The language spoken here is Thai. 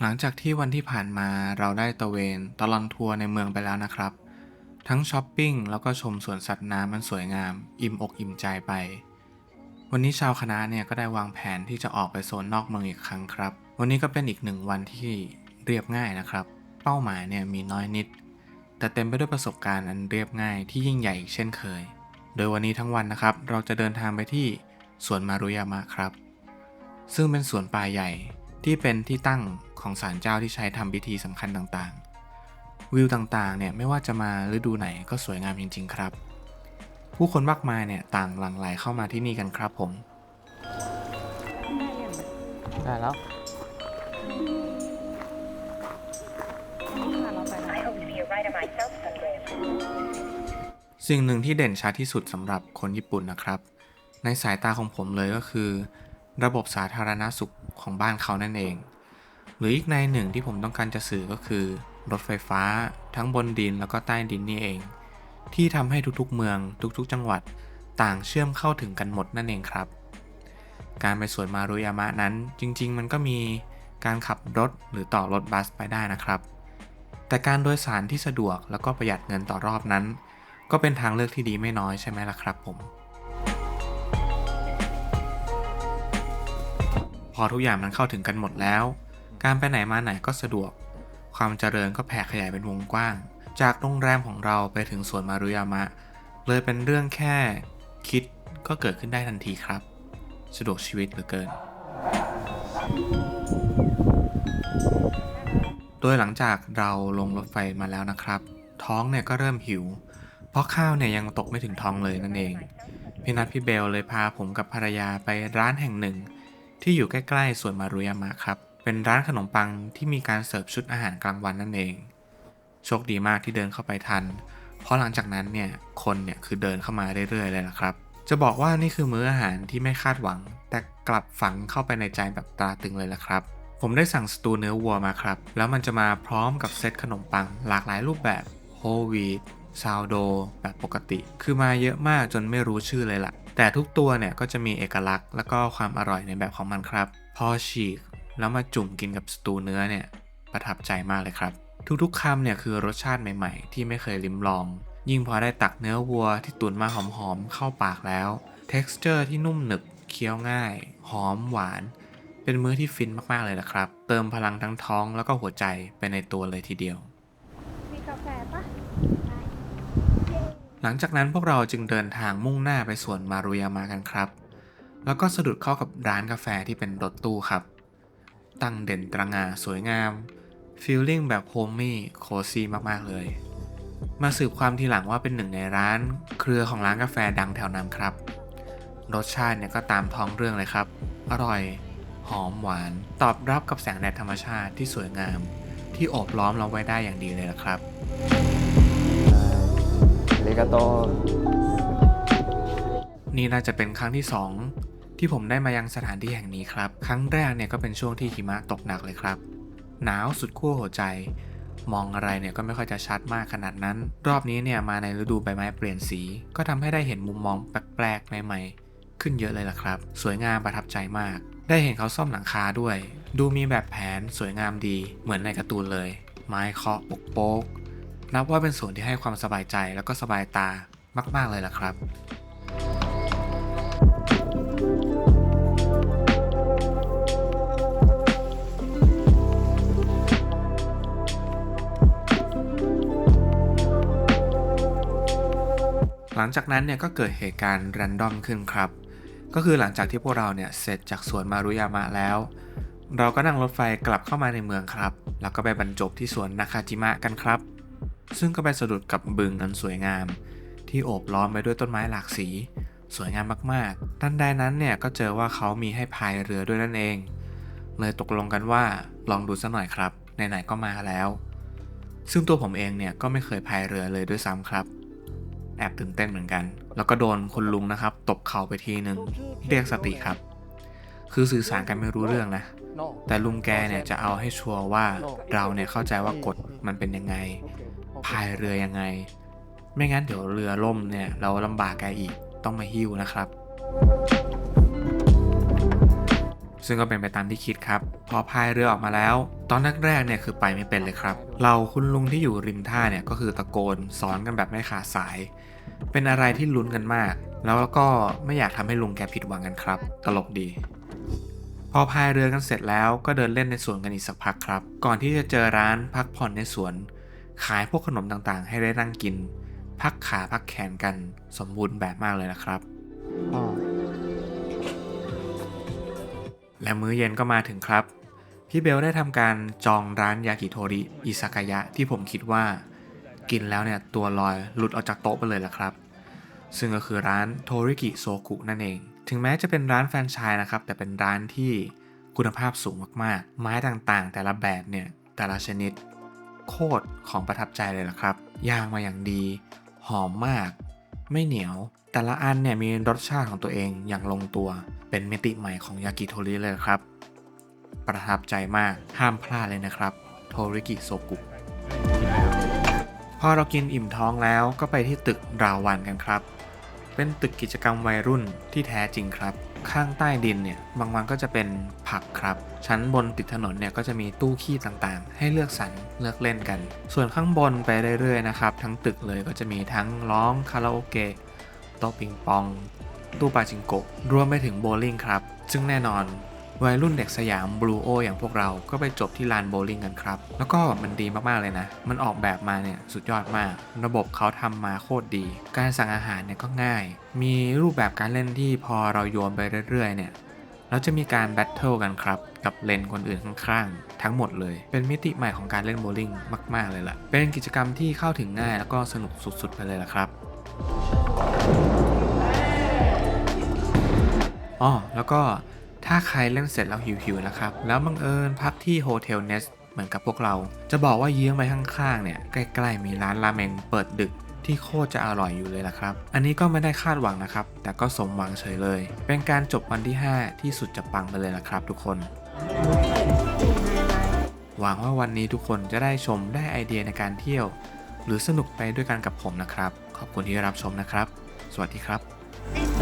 หลังจากที่วันที่ผ่านมาเราได้ตะเวนตลอดทัวร์ในเมืองไปแล้วนะครับ ทั้งช้อปปิ้งแล้วก็ชมสวนสัตว์น้ำมันสวยงาม อิ่มอกอิ่มใจไป วันนี้ชาวคณะเนี่ยก็ได้วางแผนที่จะออกไปโซนนอกเมืองอีกครั้งครับ วันนี้ก็เป็นอีกหนึ่งวันที่เรียบง่ายนะครับ เป้าหมายเนี่ยมีน้อยนิด แต่เต็มไปด้วยประสบการณ์อันเรียบง่ายที่ยิ่งใหญ่อีกเช่นเคย โดยวันนี้ทั้งวันนะครับ เราจะเดินทางไปที่สวนมารุยามะครับ ซึ่งเป็นสวนป่าใหญ่ที่เป็นที่ตั้ง ของศาลเจ้าที่ใช้ทำพิธีสำคัญต่างๆ วิวต่างๆเนี่ยไม่ว่าจะมาฤดูไหนก็สวยงามจริง ๆ ครับ ผู้คนมากมายเนี่ยต่างหลั่งไหลเข้ามาที่นี่กันครับผมได้แล้ว I hope to be a writer myself someday. สิ่งหนึ่งที่เด่นชัดที่สุดสำหรับคนญี่ปุ่นนะครับ ในสายตาของผมเลยก็คือ ระบบสาธารณสุขของบ้านเขานั่นเอง หรืออีกในหนึ่งที่ผมต้องการจะสื่อก็คือ รถไฟฟ้า ทั้งบนดินแล้วก็ใต้ดินนี่เอง ที่ทำให้ทุกๆเมืองทุกๆ จังหวัดต่างเชื่อมเข้าถึงกันหมดนั่นเองครับ การไปสวนมารุยามะนั้นจริงๆ มันก็มีการขับรถหรือต่อรถบัสไปได้นะครับ แต่การโดยสารที่สะดวกแล้วก็ประหยัดเงินต่อรอบนั้น ก็เป็นทางเลือกที่ดีไม่น้อยใช่ไหมล่ะครับผม พอทุกอย่างมันเข้าถึงกันหมดแล้ว การไปไหนมาไหนก็สะดวก ความเจริญก็แผ่ขยายเป็นวงกว้าง จากโรงแรมของเราไปถึงสวนมารุยามะ เลยเป็นเรื่องแค่คิดก็เกิดขึ้นได้ทันทีครับ สะดวกชีวิตเหลือเกิน โดยหลังจากเราลงรถไฟมาแล้วนะครับ ท้องเนี่ยก็เริ่มหิว เพราะข้าวเนี่ยยังตกไม่ถึงท้องเลยนั่นเอง พี่นัทพี่เบลเลยพาผมกับภรรยาไปร้านแห่งหนึ่ง ที่อยู่ใกล้ๆสวนมารุยามะครับ เป็นร้านขนมปังที่มีการเสิร์ฟชุดอาหารกลางวันนั่นเอง โชคดีมากที่เดินเข้าไปทัน เพราะหลังจากนั้นเนี่ยคนเนี่ยคือเดินเข้ามาเรื่อยๆเลยล่ะครับ จะบอกว่านี่คือมื้ออาหารที่ไม่คาดหวัง แต่กลับฝังเข้าไปในใจแบบตราตึงเลยล่ะครับ ผมได้สั่งสตูเนื้อวัวมาครับ แล้วมันจะมาพร้อมกับเซตขนมปัง หลากหลายรูปแบบโฮวีตซาวโดแบบปกติ คือมาเยอะมากจนไม่รู้ชื่อเลยล่ะ แต่ทุกตัวเนี่ยก็จะมีเอกลักษณ์ แล้วก็ความอร่อยในแบบของมันครับ พอฉีก แล้วมาจุ่มกินกับสตูเนื้อเนี่ยประทับใจมากเลยครับ ทุกๆคำเนี่ยคือรสชาติใหม่ๆ ที่ไม่เคยลิ้มลอง ยิ่งพอได้ตักเนื้อวัวที่ตุ๋นมาหอมๆเข้าปากแล้ว texture ที่นุ่มหนึบเคี้ยวง่าย หอมหวาน เป็นมื้อที่ฟินมากๆเลยนะครับ เติมพลังทั้งท้องแล้วก็หัวใจไปในตัวเลยทีเดียว มีกาแฟปะหลังจากนั้นพวกเราจึงเดินทางมุ่งหน้าไปสวนมารุยามะกันครับ แล้วก็สะดุดเข้ากับร้านกาแฟที่เป็นรถตู้ครับ ตั้งเด่นตระหง่าสวยงามฟีลลิ่งแบบโฮมมี่โคซี่มาก ๆ เลย มาสืบความทีหลังว่าเป็นหนึ่งในร้าน เครือของร้านกาแฟดังแถวนั้นครับ รสชาติเนี่ยก็ตามท้องเรื่องเลยครับ อร่อย หอมหวาน ตอบรับกับแสงแดดธรรมชาติที่สวยงาม ที่โอบล้อมเราไว้ได้อย่างดีเลยละครับอาริกาโตนี่น่าจะเป็นครั้งที่ 2 ที่ผมได้มายังสถานที่แห่งนี้ครับ ครั้งแรกเนี่ยก็เป็นช่วงที่หิมะตกหนักเลยครับ หนาวสุดขั้วหัวใจ มองอะไรเนี่ยก็ไม่ค่อยจะชัดมากขนาดนั้น รอบนี้เนี่ยมาในฤดูใบไม้เปลี่ยนสี ก็ทำให้ได้เห็นมุมมองแปลกๆใหม่ๆขึ้นเยอะเลยล่ะครับ สวยงามประทับใจมาก ได้เห็นเขาซ่อมหลังคาด้วย ดูมีแบบแผนสวยงามดี เหมือนในการ์ตูนเลย ไม้เคาะปกโป๊กนับว่าเป็นส่วนที่ให้ความสบายใจแล้วก็สบายตามากๆเลยล่ะครับ งจากนั้นเนี่ยก็เกิดเหตุการณ์แรนดอมขึ้นครับ ก็คือหลังจากที่พวกเราเนี่ยเสร็จจากสวนมารุยามะแล้ว เราก็นั่งรถไฟกลับเข้ามาในเมืองครับ แล้วก็ไปบรรจบที่สวนนาคาจิมะกันครับ ซึ่งก็ไปสะดุดกับบึงอันสวยงาม ที่โอบล้อมไปด้วยต้นไม้หลากสี สวยงามมากๆทันใดนั้นเนี่ยก็เจอว่าเขามีให้พายเรือด้วยนั่นเอง เลยตกลงกันว่าลองดูสักหน่อยครับไหนๆก็มาแล้ว ซึ่งตัวผมเองเนี่ยก็ไม่เคยพายเรือเลยด้วยซ้ำครับ แอบตื่นเต้นเหมือนกัน แล้วก็โดนคุณลุงนะครับ ตบเข่าไปทีหนึ่งเรียกสติครับ คือสื่อสารกันไม่รู้เรื่องนะ แต่ลุงแกเนี่ยจะเอาให้ชัวร์ว่าเราเนี่ยเข้าใจว่ากฎมันเป็นยังไงพายเรือยังไง ไม่งั้นเดี๋ยวเรือล่มเนี่ยเราลำบากแกอีกต้องมาหิ้วนะครับ ซึ่งก็เป็นไปตามที่คิดครับ พอพายเรือออกมาแล้ว ตอนแรกๆเนี่ยคือไปไม่เป็นเลยครับ เราคุณลุงที่อยู่ริมท่าเนี่ยก็คือตะโกนสอนกันแบบไม่ขาดสาย เป็นอะไรที่ลุ้นกันมาก แล้วก็ไม่อยากทำให้ลุงแกผิดหวังกันครับ ตลกดี พอพายเรือกันเสร็จแล้วก็เดินเล่นในสวนกันอีกสักพักครับ ก่อนที่จะเจอร้านพักผ่อนในสวน ขายพวกขนมต่างๆ ให้ได้นั่งกิน พักขาพักแขนกันสมบูรณ์แบบมากเลยนะครับอ๋ และมื้อเย็นก็มาถึงครับ พี่เบลได้ทำการจองร้านยากิโทริอิซากายะที่ผมคิดว่า กินแล้วเนี่ยตัวลอยหลุดออกจากโต๊ะไปเลยละครับ ซึ่งก็คือร้านโทริกิโซกุนั่นเอง ถึงแม้จะเป็นร้านแฟรนไชส์นะครับ แต่เป็นร้านที่คุณภาพสูงมากๆ ไม้ต่างๆ แต่ละแบบเนี่ยแต่ละชนิด โคตรของประทับใจเลยละครับ ย่างมาอย่างดี หอมมาก ไม่เหนียว แต่ละอันเนี่ยมีรสชาติของตัวเองอย่างลงตัว เป็นมิติใหม่ของยากิโทริเลยครับ ประทับใจมาก ห้ามพลาดเลยนะครับ โทริกิโซกุ พอเรากินอิ่มท้องแล้วก็ไปที่ตึกราวันกันครับ เป็นตึกกิจกรรมวัยรุ่นที่แท้จริงครับ ข้างใต้ดินเนี่ยบางวันก็จะเป็นผักครับ ชั้นบนติดถนนเนี่ยก็จะมีตู้ขี้ต่างๆ ให้เลือกสรรเลือกเล่นกัน ส่วนข้างบนไปเรื่อยๆนะครับทั้งตึกเลยก็จะมีทั้งร้องคาราโอเกะโต๊ะปิงปอง ตู้ปาจิงโกะรวมไปถึงโบว์ลิ่งครับ ซึ่งแน่นอน วัยรุ่นเด็กสยามบลูโออย่างพวกเราก็ไปจบที่ลานโบว์ลิ่งกันครับ แล้วก็มันดีมากๆเลยนะ มันออกแบบมาเนี่ยสุดยอดมาก ระบบเขาทำมาโคตรดี การสั่งอาหารเนี่ยก็ง่าย มีรูปแบบการเล่นที่พอเราโยนไปเรื่อยๆเนี่ยแล้วจะมีการแบทเทิลกันครับ กับเลนคนอื่นข้างๆ ทั้งหมดเลย เป็นมิติใหม่ของการเล่นโบว์ลิ่งมากๆเลยล่ะ เป็นกิจกรรมที่เข้าถึงง่ายแล้วก็สนุกสุดๆไปเลยล่ะครับอ๋อแล้วก็ ถ้าใครเล่นเสร็จแล้วหิวๆนะครับ แล้วบังเอิญพักที่โฮเทลเนสเหมือนกับพวกเรา จะบอกว่าเยื้องไปข้างๆเนี่ยใกล้ๆมีร้านราเมงเปิดดึกที่โคตรจะอร่อยอยู่เลยละครับ อันนี้ก็ไม่ได้คาดหวังนะครับ แต่ก็สมหวังเฉยเลย เป็นการจบวันที่ 5 ที่สุดจะปังไปเลยละครับ ทุกคน หวังว่าวันนี้ทุกคนจะได้ชมได้ไอเดียในการเที่ยว หรือสนุกไปด้วยกันกับผมนะครับ ขอบคุณที่รับชมนะครับ สวัสดีครับ This